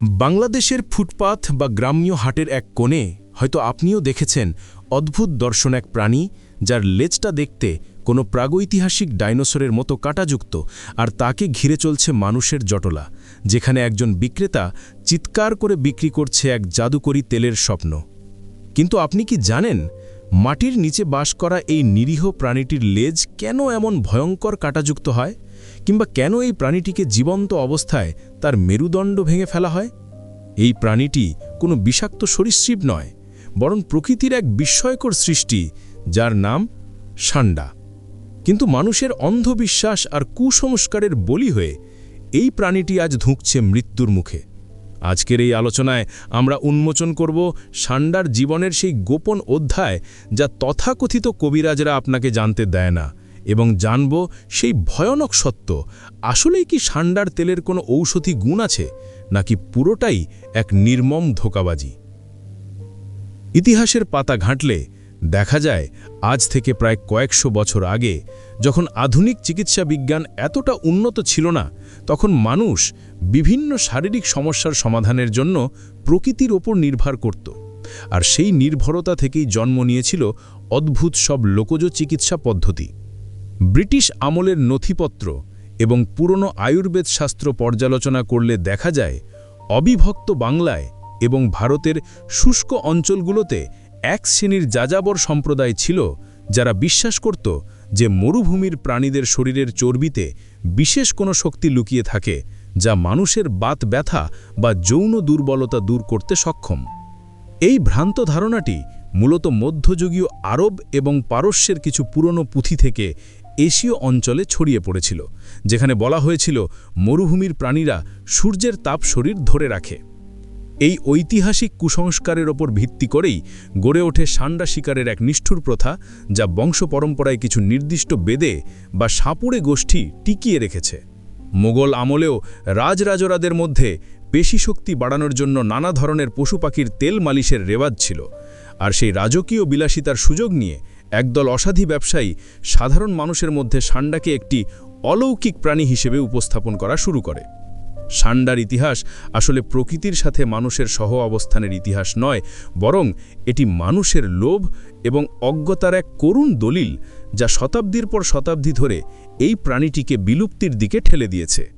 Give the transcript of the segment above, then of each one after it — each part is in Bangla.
বাংলাদেশের ফুটপাথ বা গ্রাম্য হাটের এক কোণে হয়তো আপনিও দেখেছেন অদ্ভুত দর্শন এক প্রাণী, যার লেজটা দেখতে কোনো প্রাগৈতিহাসিক ডাইনোসরের মতো কাটাযুক্ত আর তাকে ঘিরে চলছে মানুষের জটলা, যেখানে একজন বিক্রেতা চিৎকার করে বিক্রি করছে এক জাদুকরী তেলের স্বপ্ন। কিন্তু আপনি কি জানেন মাটির নিচে বাস করা এই নিরীহ প্রাণীটির লেজ কেন এমন ভয়ঙ্কর কাটাযুক্ত হয়? কিংবা কেন এই প্রাণীটিকে জীবন্ত অবস্থায় তার মেরুদণ্ড ভেঙে ফেলা হয়? এই প্রাণীটি কোনো বিষাক্ত সরীসৃপ নয়, বরং প্রকৃতির এক বিস্ময়কর সৃষ্টি, যার নাম সান্ডা। কিন্তু মানুষের অন্ধবিশ্বাস আর কুসংস্কারের বলি হয়ে এই প্রাণীটি আজ ধুঁকছে মৃত্যুর মুখে। আজকের এই আলোচনায় আমরা উন্মোচন করব সান্ডার জীবনের সেই গোপন অধ্যায় যা তথাকথিত কবিরাজরা আপনাকে জানতে দেয় না। এবং জানব সেই ভয়ানক সত্য। আসলেই কি সান্ডার তেলের কোনো ঔষধি গুণ আছে, নাকি পুরোটাই এক নির্মম ধোকাবাজি? ইতিহাসের পাতা ঘাঁটলে দেখা যায়, আজ থেকে প্রায় কয়েকশো বছর আগে, যখন আধুনিক চিকিৎসা বিজ্ঞান এতটা উন্নত ছিল না, তখন মানুষ বিভিন্ন শারীরিক সমস্যার সমাধানের জন্য প্রকৃতির ওপর নির্ভর করত। আর সেই নির্ভরতা থেকেই জন্ম নিয়েছিল অদ্ভুত সব লোকজ চিকিৎসা পদ্ধতি। ব্রিটিশ আমলের নথিপত্র এবং পুরনো আয়ুর্বেদ শাস্ত্র পর্যালোচনা করলে দেখা যায়, অবিভক্ত বাংলায় এবং ভারতের শুষ্ক অঞ্চলগুলোতে এক শ্রেণির যাযাবর সম্প্রদায় ছিল, যারা বিশ্বাস করত যে মরুভূমির প্রাণীদের শরীরের চর্বিতে বিশেষ কোনো শক্তি লুকিয়ে থাকে, যা মানুষের বাত ব্যথা বা যৌন দুর্বলতা দূর করতে সক্ষম। এই ভ্রান্ত ধারণাটি মূলত মধ্যযুগীয় আরব এবং পারস্যের কিছু পুরনো পুঁথি থেকে এশীয় অঞ্চলে ছড়িয়ে পড়েছিল, যেখানে বলা হয়েছিল মরুভূমির প্রাণীরা সূর্যের তাপ শরীর ধরে রাখে। এই ঐতিহাসিক কুসংস্কারের ওপর ভিত্তি করেই গড়ে ওঠে সান্ডা শিকারের এক নিষ্ঠুর প্রথা, যা বংশ পরম্পরায় কিছু নির্দিষ্ট বেদে বা সাপুড়ে গোষ্ঠী টিকিয়ে রেখেছে। মোগল আমলেও রাজরাজরাদের মধ্যে পেশি শক্তি বাড়ানোর জন্য নানা ধরনের পশু পাখির তেল মালিশের রেওয়াজ ছিল, আর সেই রাজকীয় বিলাসিতার সুযোগ নিয়ে একদল অসাধী ব্যবসায়ী সাধারণ মানুষের মধ্যে সান্ডাকে একটি অলৌকিক প্রাণী হিসেবে উপস্থাপন করা শুরু করে। সান্ডার ইতিহাস আসলে প্রকৃতির সাথে মানুষের সহ অবস্থানের ইতিহাস নয়, বরং এটি মানুষের লোভ এবং অজ্ঞতার এক করুণ দলিল যা শতাব্দীর পর শতাব্দী ধরে এই প্রাণীটিকে বিলুপ্তির দিকে ঠেলে দিয়েছে।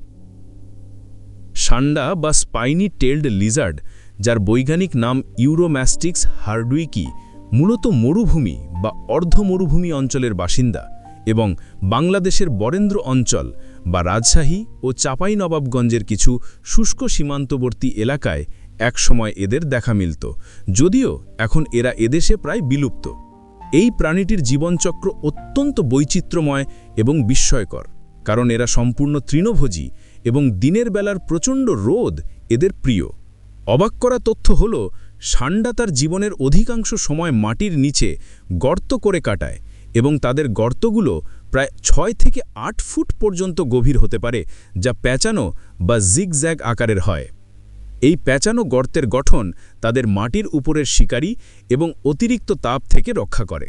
সান্ডা বা স্পাইনি টেল্ড লিজার্ড, যার বৈজ্ঞানিক নাম ইউরোম্যাস্টিক্স হার্ডুইকি মূলত মরুভূমি বা অর্ধ মরুভূমি অঞ্চলের বাসিন্দা এবং বাংলাদেশের বরেন্দ্র অঞ্চল বা রাজশাহী ও চাঁপাইনবাবগঞ্জের কিছু শুষ্ক সীমান্তবর্তী এলাকায় একসময় এদের দেখা মিলত, যদিও এখন এরা এদেশে প্রায় বিলুপ্ত। এই প্রাণীটির জীবনচক্র অত্যন্ত বৈচিত্র্যময় এবং বিস্ময়কর, কারণ এরা সম্পূর্ণ তৃণভোজী এবং দিনের বেলার প্রচণ্ড রোদ এদের প্রিয়। অবাক করা তথ্য হল সান্ডা তার জীবনের অধিকাংশ সময় মাটির নিচে গর্ত করে কাটায় এবং তাদের গর্তগুলো প্রায় ছয় থেকে আট ফুট পর্যন্ত গভীর হতে পারে, যা প্যাঁচানো বা জিগজ্যাগ আকারের হয়। এই প্যাঁচানো গর্তের গঠন তাদের মাটির উপরের শিকারী এবং অতিরিক্ত তাপ থেকে রক্ষা করে।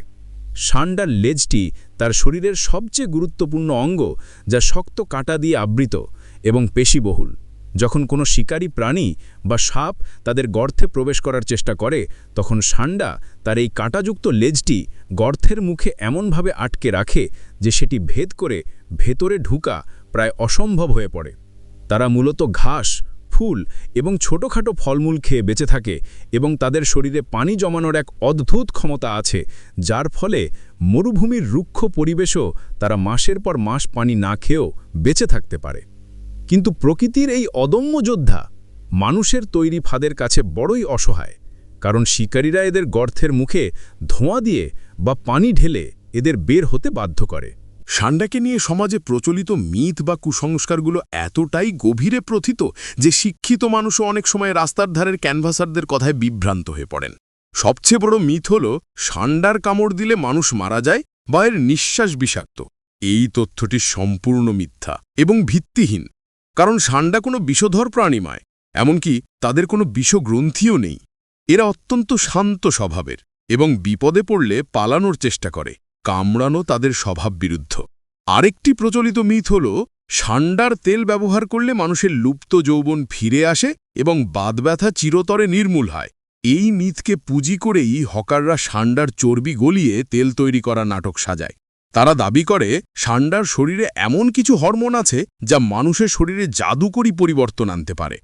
সান্ডার লেজটি তার শরীরের সবচেয়ে গুরুত্বপূর্ণ অঙ্গ, যা শক্ত কাঁটা দিয়ে আবৃত এবং পেশিবহুল। যখন কোনো শিকারী প্রাণী বা সাপ তাদের গর্তে প্রবেশ করার চেষ্টা করে, তখন সান্ডা তার এই কাঁটাযুক্ত লেজটি গর্থের মুখে এমনভাবে আটকে রাখে যে সেটি ভেদ করে ভেতরে ঢুকা প্রায় অসম্ভব হয়ে পড়ে। তারা মূলত ঘাস, ফুল এবং ছোটোখাটো ফলমূল খেয়ে বেঁচে থাকে এবং তাদের শরীরে পানি জমানোর এক অদ্ভুত ক্ষমতা আছে, যার ফলে মরুভূমির রুক্ষ পরিবেশও তারা মাসের পর মাস পানি না খেয়েও বেঁচে থাকতে পারে। কিন্তু প্রকৃতির এই অদম্য যোদ্ধা মানুষের তৈরি ফাঁদের কাছে বড়ই অসহায়, কারণ শিকারীরা এদের গর্থের মুখে ধোঁয়া দিয়ে বা পানি ঢেলে এদের বের হতে বাধ্য করে। সান্ডাকে নিয়ে সমাজে প্রচলিত মিথ বা কুসংস্কারগুলো এতটাই গভীরে প্রথিত যে শিক্ষিত মানুষও অনেক সময় রাস্তার ধারের ক্যানভাসারদের কথায় বিভ্রান্ত হয়ে পড়েন। সবচেয়ে বড় মিথ হল, সান্ডার কামড় দিলে মানুষ মারা যায় বা এর নিঃশ্বাস বিষাক্ত। এই তথ্যটি সম্পূর্ণ মিথ্যা এবং ভিত্তিহীন। কারণ সান্ডা কোনো বিষধর প্রাণী নয়, এমনকি তাদের কোনো বিষগ্রন্থিও নেই। এরা অত্যন্ত শান্ত স্বভাবের এবং বিপদে পড়লে পালানোর চেষ্টা করে, কামড়ানো তাদের স্বভাব বিরুদ্ধ। আরেকটি প্রচলিত মিথ হল ষান্ডার তেল ব্যবহার করলে মানুষের লুপ্ত যৌবন ফিরে আসে এবং বাদব্যথা চিরতরে নির্মূল হয়। এই মিথকে পুঁজি করেই হকাররা ষান্ডার চর্বি গলিয়ে তেল তৈরি করা নাটক সাজায়। তারা দাবি করে, সান্ডার শরীরে এমন কিছু হরমোন আছে যা মানুষের শরীরে জাদুকরী পরিবর্তন আনতে পারে।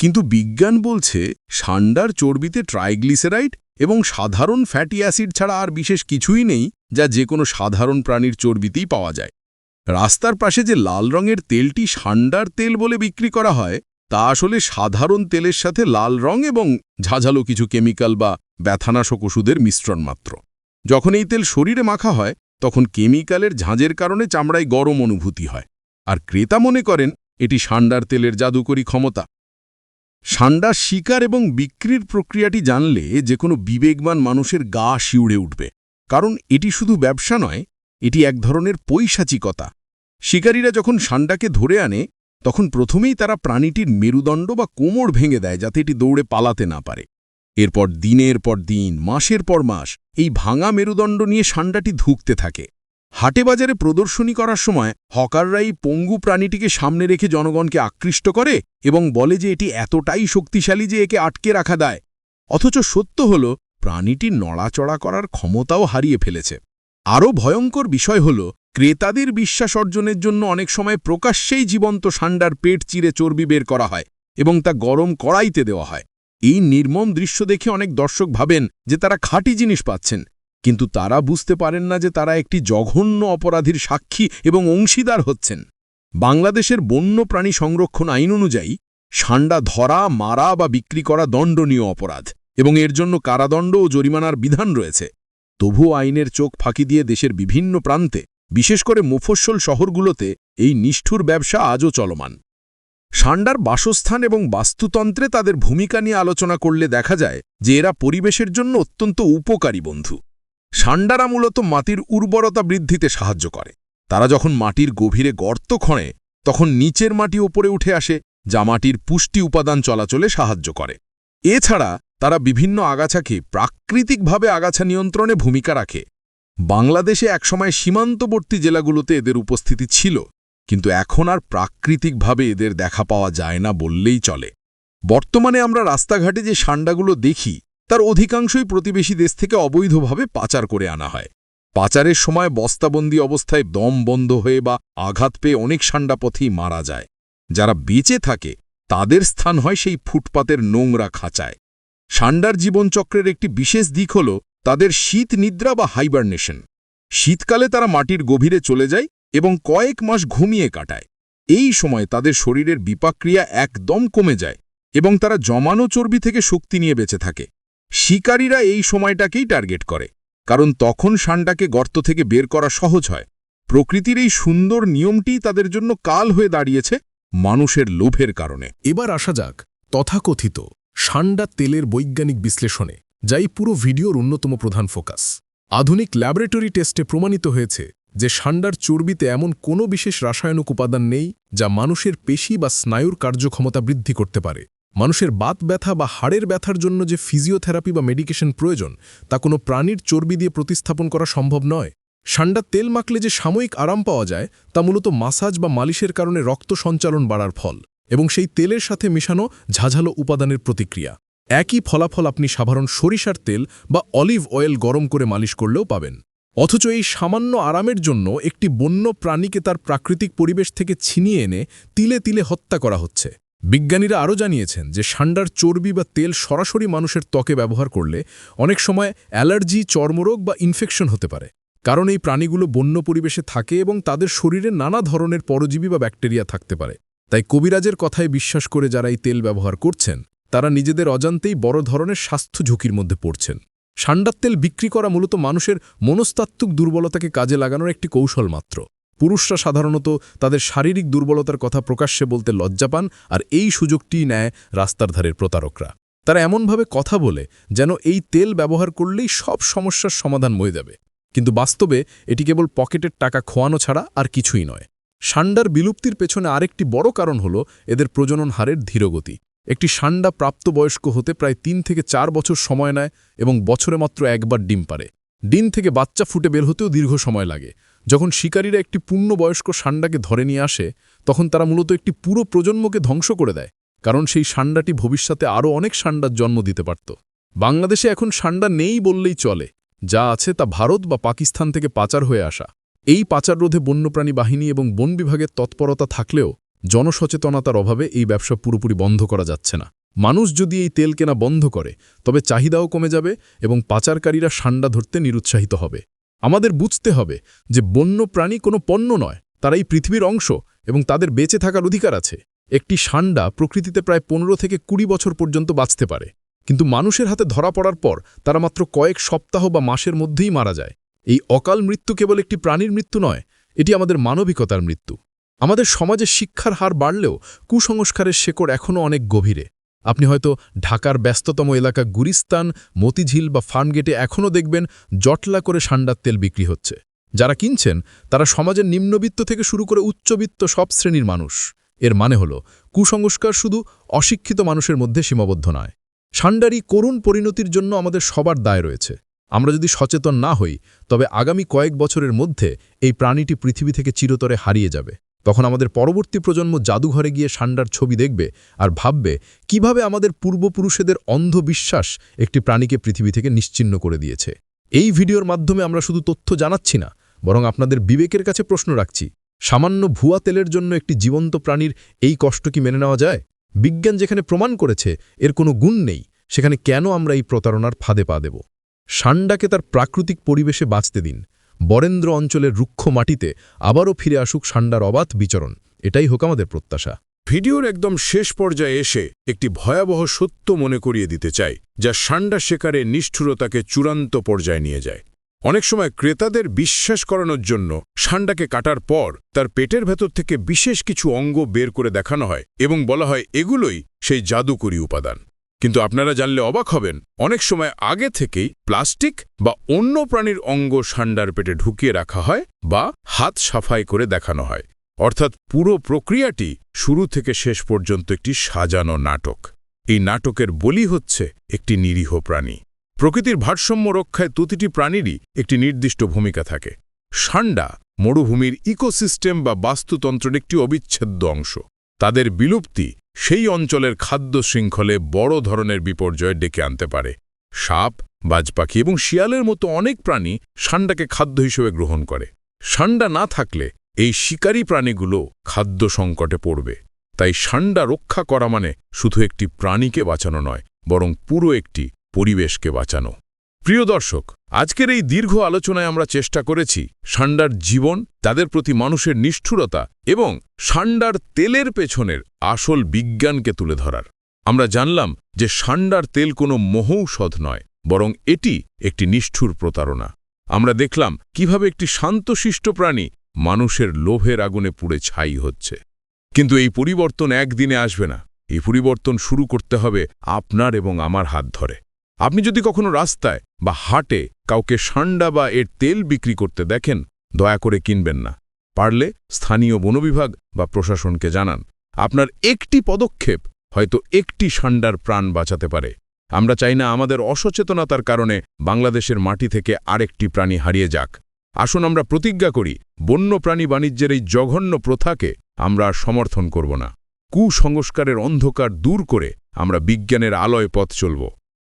কিন্তু বিজ্ঞান বলছে, সান্ডার চর্বিতে ট্রাইগ্লিসেরাইড এবং সাধারণ ফ্যাটি অ্যাসিড ছাড়া আর বিশেষ কিছুই নেই যা যে কোনো সাধারণ প্রাণীর চর্বিতেই পাওয়া যায়। রাস্তার পাশে যে লাল রঙের তেলটি সান্ডার তেল বলে বিক্রি করা হয়, তা আসলে সাধারণ তেলের সাথে লাল রং এবং ঝাঝালো কিছু কেমিক্যাল বা ব্যথানাশক ওষুধের মিশ্রণ মাত্র। যখন এই তেল শরীরে মাখা হয় তখন কেমিক্যালের ঝাঁঝের কারণে চামড়ায় গরম অনুভূতি হয়। আর ক্রেতা মনে করেন, এটি ষান্ডার তেলের জাদুকরী ক্ষমতা। ষান্ডার শিকার এবং বিক্রির প্রক্রিয়াটি জানলে যে কোনো বিবেকবান মানুষের গা শিউড়ে উঠবে। কারণ এটি শুধু ব্যবসা নয়, এটি এক ধরনের পৈশাচিকতা। শিকারীরা যখন ষান্ডাকে ধরে আনে, তখন প্রথমেই তারা প্রাণীটির মেরুদণ্ড বা কোমর ভেঙে দেয় যাতে এটি দৌড়ে পালাতে না পারে। এরপর দিনের পর দিন, মাসের পর মাস এই ভাঙা মেরুদণ্ড নিয়ে ষান্ডাটি ধুঁকতে থাকে। হাটে বাজারে প্রদর্শনী করার সময় হকাররাই পঙ্গু প্রাণীটিকে সামনে রেখে জনগণকে আকৃষ্ট করে এবং বলে যে এটি এতটাই শক্তিশালী যে একে আটকে রাখা দেয়। অথচ সত্য হল, প্রাণীটি নড়াচড়া করার ক্ষমতাও হারিয়ে ফেলেছে। আরও ভয়ঙ্কর বিষয় হল, ক্রেতাদের বিশ্বাস অর্জনের জন্য অনেক সময় প্রকাশ্যেই জীবন্ত ষান্ডার পেট চিরে চর্বি বের করা হয় এবং তা গরম কড়াইতে দেওয়া হয়। এই নির্মম দৃশ্য দেখে অনেক দর্শক ভাবেন যে তারা খাঁটি জিনিস পাচ্ছেন। কিন্তু তারা বুঝতে পারেন না যে তারা একটি জঘন্য অপরাধীর সাক্ষী এবং অংশীদার হচ্ছেন। বাংলাদেশের বন্য প্রাণী সংরক্ষণ আইন অনুযায়ী ষান্ডা ধরা, মারা বা বিক্রি করা দণ্ডনীয় অপরাধ এবং এর জন্য কারাদণ্ড ও জরিমানার বিধান রয়েছে। তবু আইনের চোখ ফাঁকি দিয়ে দেশের বিভিন্ন প্রান্তে, বিশেষ করে মুফস্বল শহরগুলোতে, এই নিষ্ঠুর ব্যবসা আজও চলমান। ষান্ডার বাসস্থান এবং বাস্তুতন্ত্রে তাদের ভূমিকা নিয়ে আলোচনা করলে দেখা যায় যে এরা পরিবেশের জন্য অত্যন্ত উপকারী বন্ধু। ষান্ডারা মূলত মাটির উর্বরতা বৃদ্ধিতে সাহায্য করে। তারা যখন মাটির গভীরে গর্ত খড়ে, তখন নিচের মাটি ওপরে উঠে আসে, যা মাটির পুষ্টি উপাদান চলাচলে সাহায্য করে। এছাড়া তারা বিভিন্ন আগাছাকে প্রাকৃতিকভাবে আগাছা নিয়ন্ত্রণে ভূমিকা রাখে। বাংলাদেশে একসময় সীমান্তবর্তী জেলাগুলোতে এদের উপস্থিতি ছিল। কিন্তু এখন আর প্রাকৃতিকভাবে এদের দেখা পাওয়া যায় না বললেই চলে। বর্তমানে আমরা রাস্তাঘাটে যে ষান্ডাগুলো দেখি, তার অধিকাংশই প্রতিবেশী দেশ থেকে অবৈধভাবে পাচার করে আনা হয়। পাচারের সময় বস্তাবন্দি অবস্থায় দম বন্ধ হয়ে বা আঘাত পেয়ে অনেক ষান্ডাপথেই মারা যায়। যারা বেঁচে থাকে, তাদের স্থান হয় সেই ফুটপাতের নোংরা খাঁচায়। ষান্ডার জীবনচক্রের একটি বিশেষ দিক হল তাদের শীত নিদ্রা বা হাইবারনেশন। শীতকালে তারা মাটির গভীরে চলে যায় এবং কয়েক মাস ঘুমিয়ে কাটায়। এই সময় তাদের শরীরের বিপাক্রিয়া একদম কমে যায় এবং তারা জমানো চর্বি থেকে শক্তি নিয়ে বেঁচে থাকে। শিকারীরা এই সময়টাকেই টার্গেট করে, কারণ তখন ষান্ডাকে গর্ত থেকে বের করা সহজ হয়। প্রকৃতির এই সুন্দর নিয়মটিই তাদের জন্য কাল হয়ে দাঁড়িয়েছে মানুষের লোভের কারণে। এবার আসা যাক তথাকথিত ষান্ডা তেলের বৈজ্ঞানিক বিশ্লেষণে, যাই পুরো ভিডিওর অন্যতম প্রধান ফোকাস। আধুনিক ল্যাবরেটরি টেস্টে প্রমাণিত হয়েছে যে ষান্ডার চর্বিতে এমন কোনো বিশেষ রাসায়নিক উপাদান নেই যা মানুষের পেশি বা স্নায়ুর কার্যক্ষমতা বৃদ্ধি করতে পারে। মানুষের বাত ব্যথা বা হাড়ের ব্যথার জন্য যে ফিজিওথেরাপি বা মেডিকেশন প্রয়োজন, তা কোনো প্রাণীর চর্বি দিয়ে প্রতিস্থাপন করা সম্ভব নয়। ষান্ডার তেল মাখলে যে সাময়িক আরাম পাওয়া যায়, তা মূলত মাসাজ বা মালিশের কারণে রক্ত সঞ্চালন বাড়ার ফল এবং সেই তেলের সাথে মিশানো ঝাঝালো উপাদানের প্রতিক্রিয়া। একই ফলাফল আপনি সাধারণ সরিষার তেল বা অলিভ অয়েল গরম করে মালিশ করলেও পাবেন। অথচ এই সামান্য আরামের জন্য একটি বন্য প্রাণীকে তার প্রাকৃতিক পরিবেশ থেকে ছিনিয়ে এনে তিলে তিলে হত্যা করা হচ্ছে। বিজ্ঞানীরা আরও জানিয়েছেন যে ষান্ডার চর্বি বা তেল সরাসরি মানুষের ত্বকে ব্যবহার করলে অনেক সময় অ্যালার্জি, চর্মরোগ বা ইনফেকশন হতে পারে। কারণ এই প্রাণীগুলো বন্য পরিবেশে থাকে এবং তাদের শরীরে নানা ধরনের পরজীবী বা ব্যাকটেরিয়া থাকতে পারে। তাই কবিরাজের কথায় বিশ্বাস করে যারা এই তেল ব্যবহার করছেন, তারা নিজেদের অজান্তেই বড় ধরনের স্বাস্থ্য ঝুঁকির মধ্যে পড়ছেন। ষান্ডার তেল বিক্রি করা মূলত মানুষের মনস্তাত্ত্বিক দুর্বলতাকে কাজে লাগানোর একটি কৌশল মাত্র। পুরুষরা সাধারণত তাদের শারীরিক দুর্বলতার কথা প্রকাশ্যে বলতে লজ্জা পান আর এই সুযোগটিই নেয় রাস্তার ধারের প্রতারকরা। তারা এমনভাবে কথা বলে যেন এই তেল ব্যবহার করলেই সব সমস্যার সমাধান হয়ে যাবে। কিন্তু বাস্তবে এটি কেবল পকেটের টাকা খোয়ানো ছাড়া আর কিছুই নয়। ষান্ডার বিলুপ্তির পেছনে আরেকটি বড় কারণ হল এদের প্রজনন হারের ধীরগতি। একটি ষান্ডা প্রাপ্তবয়স্ক হতে প্রায় তিন থেকে চার বছর সময় নেয় এবং বছরে মাত্র একবার ডিম পারে ডিম থেকে বাচ্চা ফুটে বের হতেও দীর্ঘ সময় লাগে। যখন শিকারীরা একটি পূর্ণবয়স্ক ষান্ডাকে ধরে নিয়ে আসে, তখন তারা মূলত একটি পুরো প্রজন্মকে ধ্বংস করে দেয়, কারণ সেই ষান্ডাটি ভবিষ্যতে আরও অনেক ষান্ডার জন্ম দিতে পারত। বাংলাদেশে এখন ষান্ডা নেই বললেই চলে, যা আছে তা ভারত বা পাকিস্তান থেকে পাচার হয়ে আসা। এই পাচার রোধে বন্যপ্রাণী বাহিনী এবং বন বিভাগের তৎপরতা থাকলেও জনসচেতনতার অভাবে এই ব্যবসা পুরোপুরি বন্ধ করা যাচ্ছে না। মানুষ যদি এই তেল কেনা বন্ধ করে, তবে চাহিদাও কমে যাবে এবং পাচারকারীরা ষান্ডা ধরতে নিরুৎসাহিত হবে। আমাদের বুঝতে হবে যে বন্য প্রাণী কোনো পণ্য নয়, তারা এই পৃথিবীর অংশ এবং তাদের বেঁচে থাকার অধিকার আছে। একটি ষান্ডা প্রকৃতিতে প্রায় পনেরো থেকে কুড়ি বছর পর্যন্ত বাঁচতে পারে। কিন্তু মানুষের হাতে ধরা পড়ার পর তারা মাত্র কয়েক সপ্তাহ বা মাসের মধ্যেই মারা যায়। এই অকাল মৃত্যু কেবল একটি প্রাণীর মৃত্যু নয়, এটি আমাদের মানবিকতার মৃত্যু। আমাদের সমাজে শিক্ষার হার বাড়লেও কুসংস্কারের শেকড় এখনও অনেক গভীরে। আপনি হয়তো ঢাকার ব্যস্ততম এলাকা গুরিস্তান, মতিঝিল বা ফার্মগেটে এখনও দেখবেন জটলা করে সান্ডার তেল বিক্রি হচ্ছে। যারা কিনছেন, তারা সমাজের নিম্নবিত্ত থেকে শুরু করে উচ্চবিত্ত সব শ্রেণির মানুষ। এর মানে হল, কুসংস্কার শুধু অশিক্ষিত মানুষের মধ্যে সীমাবদ্ধ নয়। সান্ডারি করুণ পরিণতির জন্য আমাদের সবার দায় রয়েছে। আমরা যদি সচেতন না হই, তবে আগামী কয়েক বছরের মধ্যে এই প্রাণীটি পৃথিবী থেকে চিরতরে হারিয়ে যাবে। তখন আমাদের পরবর্তী প্রজন্ম জাদুঘরে গিয়ে সান্ডার ছবি দেখবে আর ভাববে, কীভাবে আমাদের পূর্বপুরুষেদের অন্ধবিশ্বাস একটি প্রাণীকে পৃথিবী থেকে নিশ্চিন্ন করে দিয়েছে। এই ভিডিওর মাধ্যমে আমরা শুধু তথ্য জানাচ্ছি না, বরং আপনাদের বিবেকের কাছে প্রশ্ন রাখছি, সামান্য ভুয়া তেলের জন্য একটি জীবন্ত প্রাণীর এই কষ্ট কি মেনে নেওয়া যায়? বিজ্ঞান যেখানে প্রমাণ করেছে, এর কোনো গুণ নেই, সেখানে কেন আমরা এই প্রতারণার ফাঁদে পা দেব? সান্ডাকে তার প্রাকৃতিক পরিবেশে বাঁচতে দিন বরেন্দ্র অঞ্চলের রুক্ষ মাটিতে আবারও ফিরে আসুক সান্ডার অবাধ বিচরণ। এটাই হোক আমাদের প্রত্যাশা। ভিডিওর একদম শেষ পর্যায়ে এসে একটি ভয়াবহ সত্য মনে করিয়ে দিতে চাই, যা সান্ডা শেকারে নিষ্ঠুরতাকে চূড়ান্ত পর্যায়ে নিয়ে যায়। অনেক সময় ক্রেতাদের বিশ্বাস করানোর জন্য সান্ডাকে কাটার পর তার পেটের ভেতর থেকে বিশেষ কিছু অঙ্গ বের করে দেখানো হয় এবং বলা হয় এগুলোই সেই জাদুকরী উপাদান। কিন্তু আপনারা জানলে অবাক হবেন, অনেক সময় আগে থেকেই প্লাস্টিক বা অন্য প্রাণীর অঙ্গ সান্ডার পেটে ঢুকিয়ে রাখা হয় বা হাত সাফাই করে দেখানো হয়। অর্থাৎ পুরো প্রক্রিয়াটি শুরু থেকে শেষ পর্যন্ত একটি সাজানো নাটক। এই নাটকের বলি হচ্ছে একটি নিরীহ প্রাণী। প্রকৃতির ভারসাম্য রক্ষায় প্রতিটি প্রাণীরই একটি নির্দিষ্ট ভূমিকা থাকে। সান্ডা মরুভূমির ইকোসিস্টেম বা বাস্তুতন্ত্রের একটি অবিচ্ছেদ্য অংশ। তাদের বিলুপ্তি সেই অঞ্চলের খাদ্য শৃঙ্খলে বড় ধরনের বিপর্যয় ডেকে আনতে পারে। সাপ, বাজপাখি এবং শিয়ালের মতো অনেক প্রাণী সান্ডাকে খাদ্য হিসেবে গ্রহণ করে। সান্ডা না থাকলে এই শিকারী প্রাণীগুলো খাদ্য সংকটে পড়বে। তাই সান্ডা রক্ষা করা মানে শুধু একটি প্রাণীকে বাঁচানো নয়, বরং পুরো একটি পরিবেশকে বাঁচানো। প্রিয় দর্শক আজকের এই দীর্ঘ আলোচনায় আমরা চেষ্টা করেছি সান্ডার জীবন, তাদের প্রতি মানুষের নিষ্ঠুরতা এবং সান্ডার তেলের পেছনের আসল বিজ্ঞানকে তুলে ধরার। আমরা জানলাম যে সান্ডার তেল কোনো মহৌষধ নয়, বরং এটি একটি নিষ্ঠুর প্রতারণা। আমরা দেখলাম কীভাবে একটি শান্তশিষ্ট প্রাণী মানুষের লোভের আগুনে পুড়ে ছাই হচ্ছে। কিন্তু এই পরিবর্তন একদিনে আসবে না। এই পরিবর্তন শুরু করতে হবে আপনার এবং আমার হাত ধরে। আপনি যদি কখনো রাস্তায় বা হাটে কাউকে সান্ডা বা এর তেল বিক্রি করতে দেখেন, দয়া করে কিনবেন না। পারলে স্থানীয় বনবিভাগ বা প্রশাসনকে জানান। আপনার একটি পদক্ষেপ হয়তো একটি সান্ডার প্রাণ বাঁচাতে পারে। আমরা চাই না আমাদের অসচেতনতার কারণে বাংলাদেশের মাটি থেকে আরেকটি প্রাণী হারিয়ে যাক। আসুন আমরা প্রতিজ্ঞা করি, বন্য প্রাণী বাণিজ্যের এই জঘন্য প্রথাকে আমরা সমর্থন করব না। কুসংস্কারের অন্ধকার দূর করে আমরা বিজ্ঞানের আলয় পথ চলব।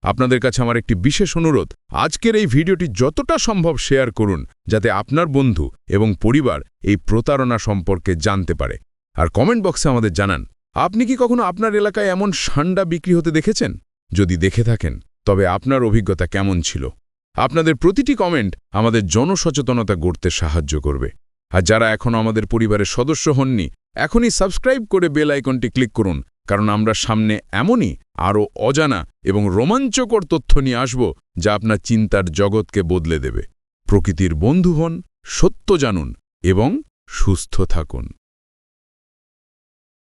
আপনাদের কাছে আমার একটি বিশেষ অনুরোধ, আজকের এই ভিডিওটি যতটা সম্ভব শেয়ার করুন, যাতে আপনার বন্ধু এবং পরিবার এই প্রতারণা সম্পর্কে জানতে পারে। আর কমেন্ট বক্সে আমাদের জানান, আপনি কি কখনো আপনার এলাকায় এমন সান্ডা বিক্রি হতে দেখেছেন? যদি দেখে থাকেন, তবে আপনার অভিজ্ঞতা কেমন ছিল? আপনাদের প্রতিটি কমেন্ট আমাদের জনসচেতনতা গড়তে সাহায্য করবে। আর যারা এখনও আমাদের পরিবারের সদস্য হননি, এখনই সাবস্ক্রাইব করে বেল আইকনটি ক্লিক করুন কারণ আমরা সামনে এমনই আরও অজানা এবং রোমাঞ্চকর তথ্য নিয়ে আসব যা আপনার চিন্তার জগৎকে বদলে দেবে। প্রকৃতির বন্ধু হন সত্য জানুন এবং সুস্থ থাকুন।